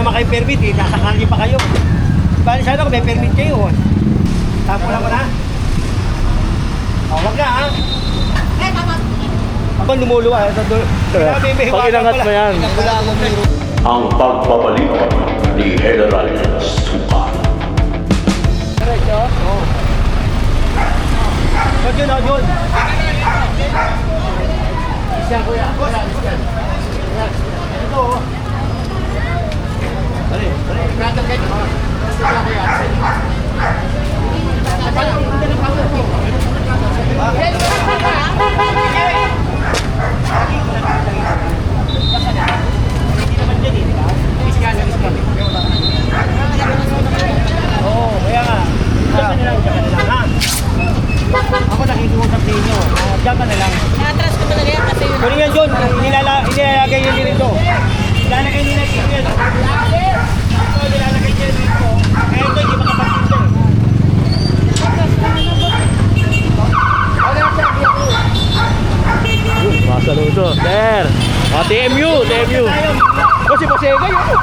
naman kayo permit eh. Nasa kalye pa kayo. Bali sana kung may permit kayo. oh. Tapo na mo na. O, wag na ha. Ako lumuluwa. Kailangan may- may Pag hiwaga inangat pala. mo yan. Ang pagbabalik ni General Sukat. Diretso? Oo. Huwag yun, huwag yun. Isyan, kuya. Kuya, isyan. Yan. Ito, oh. Dali, dali. Hindi naman dyan eh, di ba? Iskan, iskan. Oo, kaya nga. Diyan ka na lang. Ah, ka na lang. Na-atras ko talaga yan kasi yun. Kunin yan inilala, inilalagay yun dito. Ilalagay nila dito yan. Ito, nilalagay nila dito. Kaya ito, hindi makapagpinta eh. Masaludo. Sir. Ah, TMU, TMU. Boss, si Boss Egay. oh.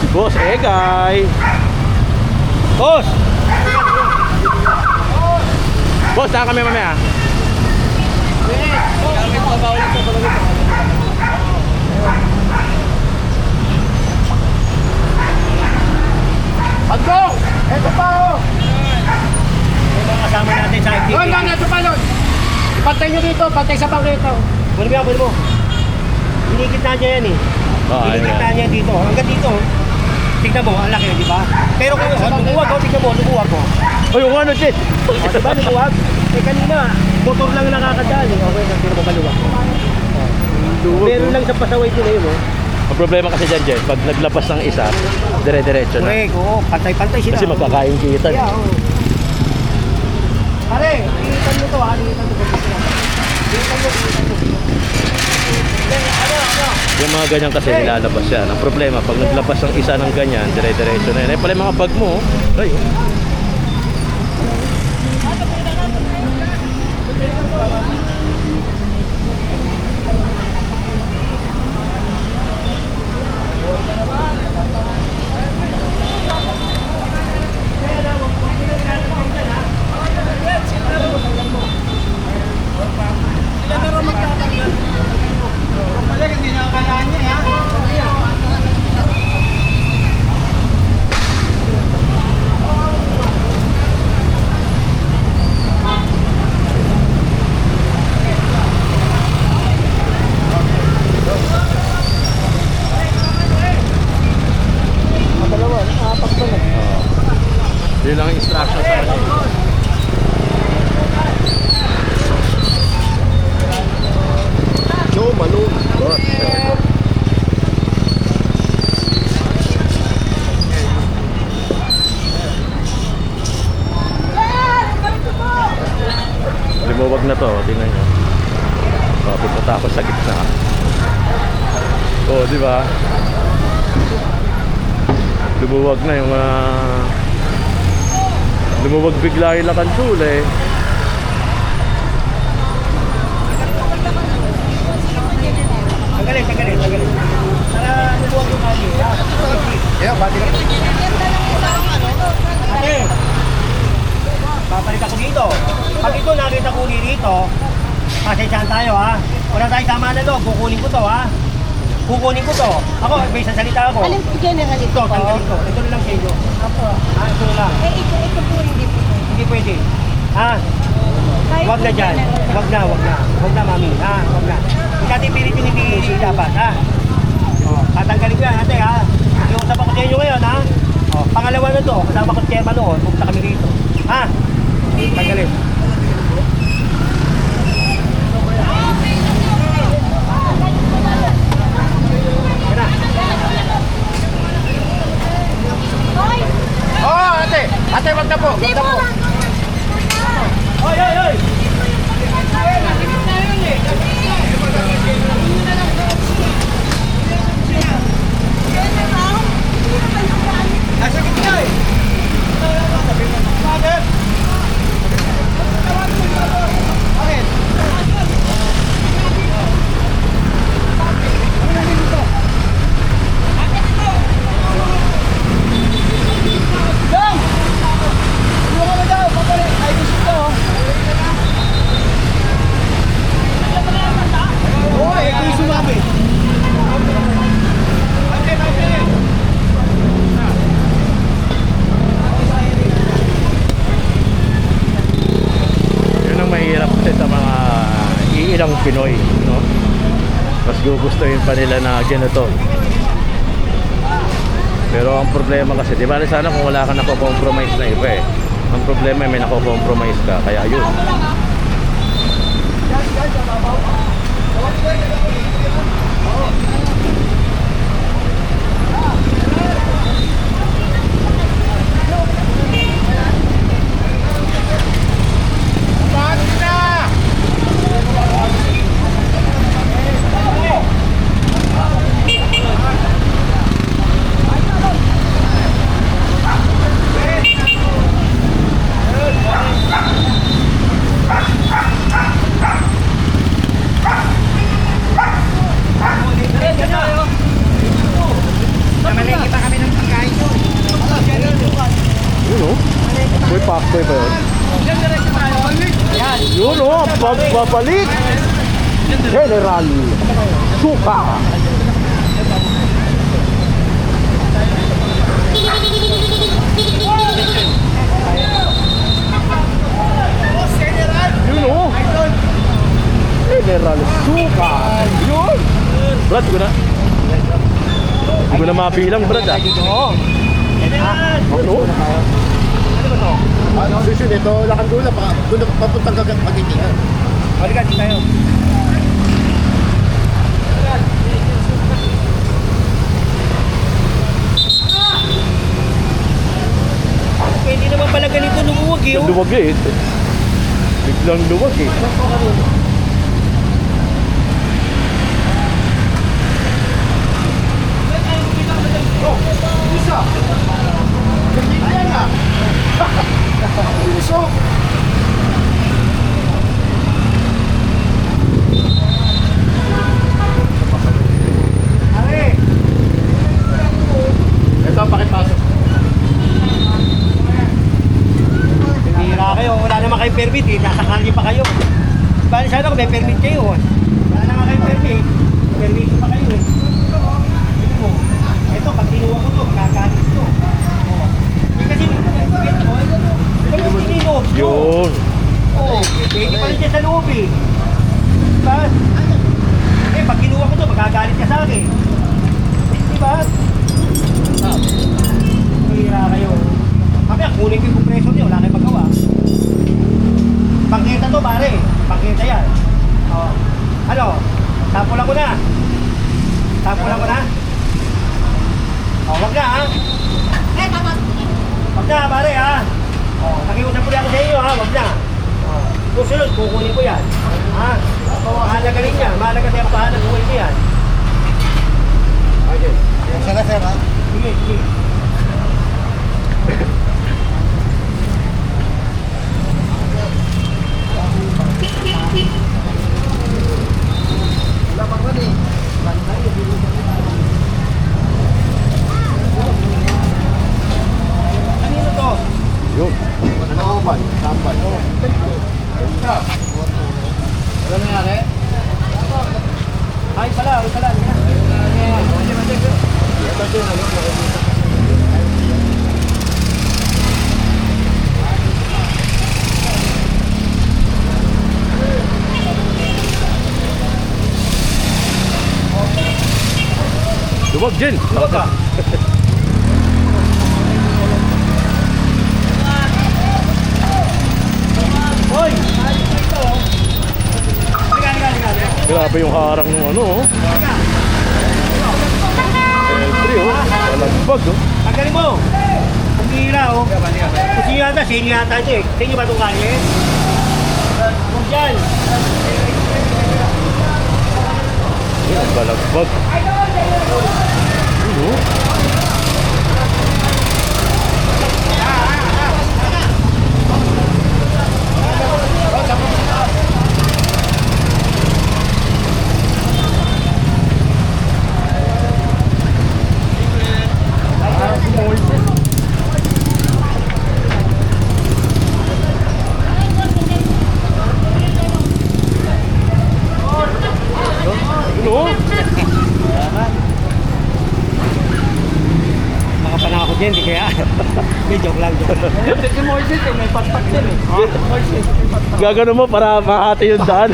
Si Boss Egay. Boss! Boss, saan kami mamaya? Agong! Ito pa oh! Yung mga kasama natin sa activity. Lon, Lon, ito pa Lon! Ipantay nyo dito, pantay sa bang rito. Kunin mo yan, kunin mo. Inikit na niya yan eh. Ah, ayun Inikit nga. na niya dito. Hanggang dito. Tignan mo, ang laki, di ba? Pero kung oh, lumuwag, oh, tignan mo, lumuwag mo. Ay, yung ano, Jet? O, di ba, lumuwag? Eh, kanina, motor lang nakakadaan eh. Okay, kasi mo maluwag. Meron lang sa pasaway ko na yun, oh. Ang problema kasi dyan, Jet, pag naglabas ng isa, dire-diretso na. Correct, oo. Pantay-pantay sila. Kasi magkakain kita. Yeah, oo. Pare, initan mo to ha, initan mo to. Initan mo, initan mo. Ano, ano? Yung mga ganyan kasi nilalabas yan. Ang problema, pag naglabas ng isa ng ganyan, dire-diretso na yan. Eh, pala yung mga bag mo, oh. ay, oh. Yun lang ang instruction sa kanya. Joe Malone. Boss. Lumuwag na to, tingnan nyo. Oh, pupunta ako sa gitna. Oh, di ba? Lumuwag na yung ah, Lumuwag bigla yung lakantul eh. Tanggalin, tanggalin, tanggalin. Para lumuwag yung kali. Yeah, bati ka. Ate, dito. Pag ito nakita ko dito, pasensyahan tayo ha. Wala tayo tama na loob, kukunin ko to ha. Kukunin ko to. Ako, may sasalita ako. Alam ko general ito Ito, po. tanggalin ko. Ito na lang sa inyo. Opo. Ha, ito na lang. Eh, ito, ito po hindi po. Hindi pwede. Ha? Kahit Wag na po dyan. general. Wag na, wag na. Wag na, mami. Ha? Wag na. Hindi natin pilitin hindi dapat, ha? O, tatanggalin ko yan, ate, ha? Iusap ako sa inyo ngayon, ha? O, pangalawa na to. Kasama ko si Chairman noon. Pupunta kami rito. Ha? Tanggalin. Na. Pinoy no? mas gugustuhin pa nila na ganito. Pero ang problema kasi di ba sana kung wala ka nako-compromise na iba eh. Ang problema eh, may nako-compromise ka. Kaya yun General Suka. Yun. Brad, ko na. Hindi ko na mabilang, Brad ah. Oo. Yun o. Ano? Susunod ito, Lakandula, pa, doon na papuntang gagat magitingan. Halika, di tayo. Pwede naman pala ganito eh. oh. Luwag eh. Biglang luwag eh. Are, Ito ang pakipasok. Bira kayo, wala naman kayong permit eh, nasa kalye pa kayo. Bali sana kung may permit kayo. eh. Wala naman kayong permit, permit pa kayo eh. Ito mo, ito, pag kinuha ko to, magkakalit to. Oh. Eh, kasi, ito, ito, ito sinino. Yun. Oo, pwede pa rin siya sa loob eh. Diba? Eh, pag kinuha ko to, magkagalit ka sa akin. Diba? Ah. Hira kayo. Kami, kunin ko yung compressor niyo, wala kayong magawa. Pangkita to, pare. Pangkita yan. Oh. Ano? Tapulan ko na. Tapulan ko na. Oh, wag na ha. Wag na, pare ha. Oh, nakiusap ulit ako sa inyo ha, wag na. Oh, susunod, kukunin ko yan. Ha? So, halaga rin yan. Mahalaga sa yung pahalag, kukunin ko yan. Sige, sir, ha? Sige, sige. Wala pang rin eh. Kanino to? Yun. Ano ba? Tambal. Ano nangyari? Ay pala, ay pala. Luwag din. Huwag ka. Hoy! Ayos na ito. Oh. Halika, halika, halika, halika. Grabe yung harang ng ano oh. Entry oh. Walagbag oh. Tanggalin mo! Bihira, oh. Kasi yata, sa inyo yata ito eh. Sa inyo ba itong kalye? Huwag dyan. Yun, balagbag. Yun oh. Yun oh. Makapanako dyan, di kaya. Hindi, joke lang, joke lang. Si eh, may patpat din eh. Moises, may patpat. Gagano mo para makati yung daan.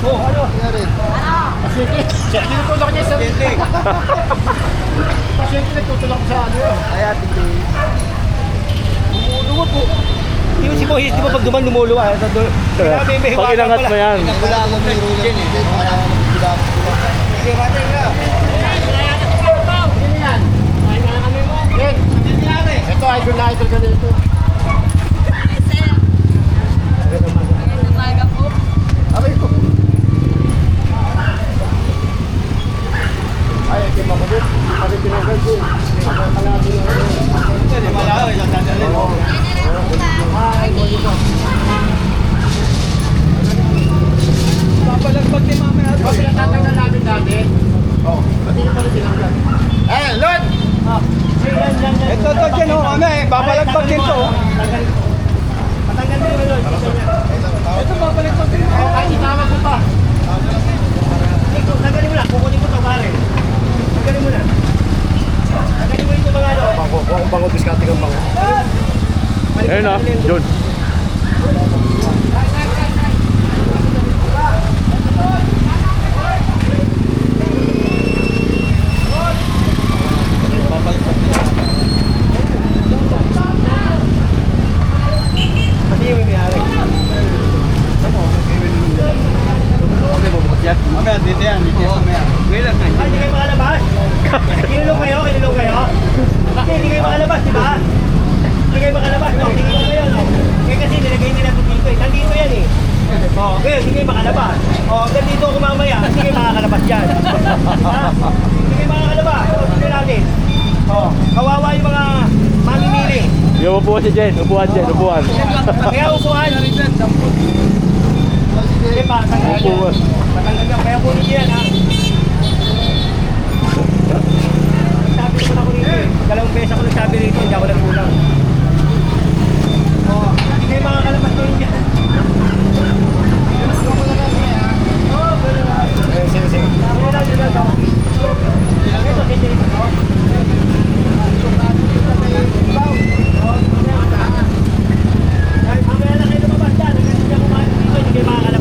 Oh, ano? Nangyari? pasyente. Tinutulak niya sa... Pasyente nagtutulak sa ano yun. Lumulubot po. Di ba si Boyes, di ba pag duman lumuluwa? Sa dulo. Grabe, may Pag inangat mo yan. Sino yan? Ken, ito idol na idol ka po. Aray ko. Ay, hindi mo ko din. Hindi tinanggal ko. Kalahati na ako. Papalagpag ni mama natin. Natatanggal namin dati? Oo. Ba't hindi pa rin tinanggal? Eh, Lord! Ito, ito, dyan, oh. Ano eh, babalagpag din to. oh. Patanggal din mo yun. Ito, babalagpag din. Oh, kahit itama ko pa. Ito, tanggalin mo na. Kukunin mo ito, pare. Tanggalin mo na. Tanggalin mo ito, mga ano. Bango, bango, bango, diskarte kang bango. Ayun na, Jun. Pati yung may-ari. Mamaya, dito yan, dito yan. Mamaya. Ay, hindi kayo makalabas? Kinulong kayo? Kinulong kayo? Hindi, hindi kayo makalabas, di ba? Hindi kayo makalabas, no? Tingin ko kayo, no? Eh, kasi nilagay nila ito dito, eh. Nandito yan, eh. Oh, okay, hindi kayo makalabas. Oh, hanggang dito ako mamaya, hindi kayo makakalabas dyan. Ha? Hindi kayo makakalabas. Oh, sige natin. Oh, kawawa yung mga mamimili. Yung upuan si Jen. Upuan Jen. Upuan. Kaya upuan. Yan. Upuan. Yan. Yan, ha? Sabi ko na ko rito eh. Dalawang beses ako nagsabi rito, hindi ako nagkulang. Oo, hindi kayo makakalabas ko yun sige. Kahit mamaya na kayo lumabas dyan, hanggang hindi kayo makakalabas.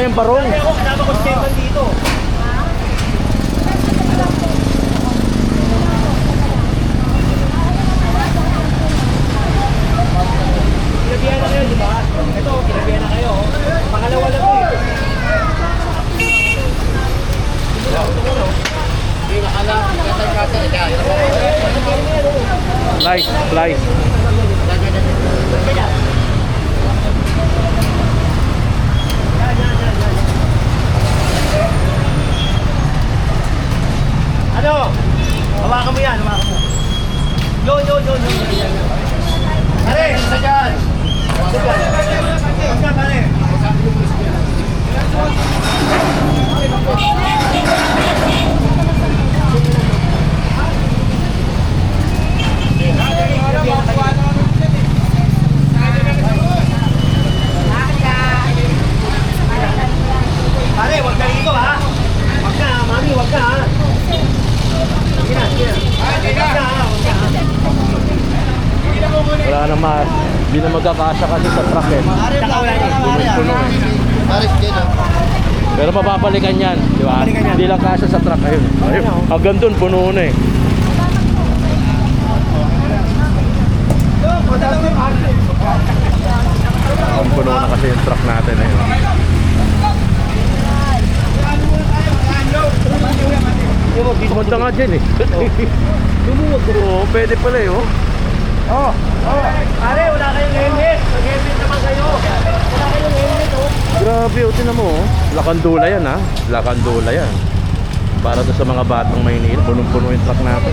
Na yung barong. Ako, kasama ko si Stefan dito. Kinabihan na kayo, di ba? Ito, kinabihan na kayo. oh. Slice, slice. Ano? Hawakan mo yan, hawakan mo. Yun, yun, yun, yun. yun, yun. Pare, isa dyan. Isa dyan. Isa dyan, pare. Pare, wag ka rito ha. Wag ka, mami, wag ka ha. Sige na, sige na. Wag ka ha, wag ka ha. Wala na ma, hindi na magkakasya kasi sa truck eh. Puno eh. Pero mababalikan yan, di ba? Hindi lang kasya sa truck. Ayun. Ayun. Hanggang doon, puno na eh. Ang puno na kasi yung truck natin eh. Pumunta nga dyan eh. Lumuwag Oo, pwede pala eh oh. Oh, oh. Pare, wala kayong helmet. Mag-helmet naman kayo. Wala kayong helmet, oh. Grabe, oh, tinan mo oh. Lakandula yan ha. Lakandula yan. Para to sa mga batang Maynila, punong-puno yung truck natin.